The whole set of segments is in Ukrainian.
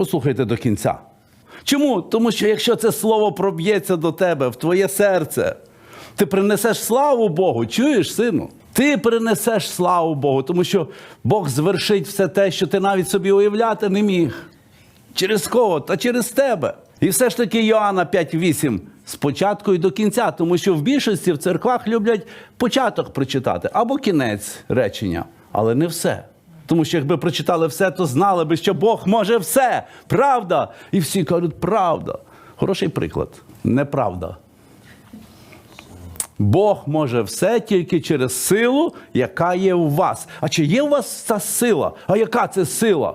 Послухайте до кінця. Чому? Тому що якщо це слово проб'ється до тебе в твоє серце, ти принесеш славу Богу. Чуєш, сину? Ти принесеш славу Богу, тому що Бог звершить все те, що ти навіть собі уявляти не міг. Через кого? Та через тебе. І все ж таки Йоанна 5.8 спочатку і до кінця, тому що в більшості в церквах люблять початок прочитати або кінець речення, але не все. Тому що якби прочитали все, то знали би, що Бог може все. Правда. І всі кажуть, правда. Хороший приклад. Неправда. Бог може все тільки через силу, яка є у вас. А чи є у вас ця сила? А яка це сила?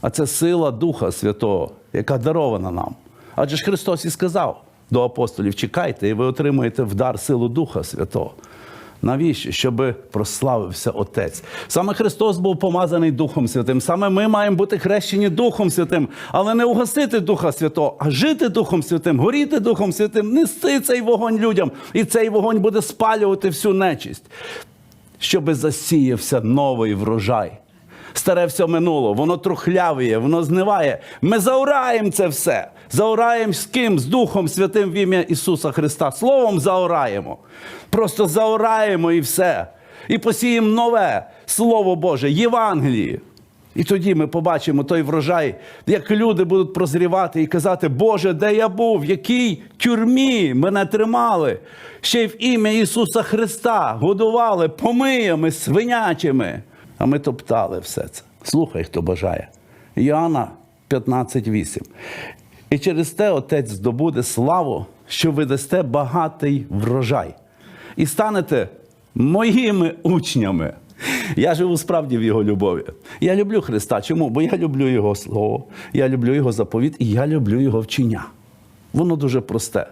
А це сила Духа Святого, яка дарована нам. Адже ж Христос і сказав до апостолів: чекайте, і ви отримаєте в дар силу Духа Святого. Навіщо? Щоб прославився Отець. Саме Христос був помазаний Духом Святим. Саме ми маємо бути хрещені Духом Святим, але не угасити Духа Святого, а жити Духом Святим, горіти Духом Святим, нести цей вогонь людям. І цей вогонь буде спалювати всю нечисть, щоб засіявся новий врожай. Старе все минуло, воно трухлявіє, воно зниває. Ми заораємо це все. Заораємо з ким? З Духом Святим в ім'я Ісуса Христа. Словом заораємо. Просто заораємо і все. І посіємо нове Слово Боже, Євангеліє. І тоді ми побачимо той врожай, як люди будуть прозрівати і казати, Боже, де я був, в якій тюрмі мене тримали, ще й в ім'я Ісуса Христа годували помиями свинячими. А ми топтали все це. Слухай, хто бажає. Іоанна 15.8. І через те Отець здобуде славу, що ви дасте багатий врожай. І станете моїми учнями. Я живу справді в його любові. Я люблю Христа. Чому? Бо я люблю Його Слово, я люблю Його заповіт і я люблю Його вчення. Воно дуже просте.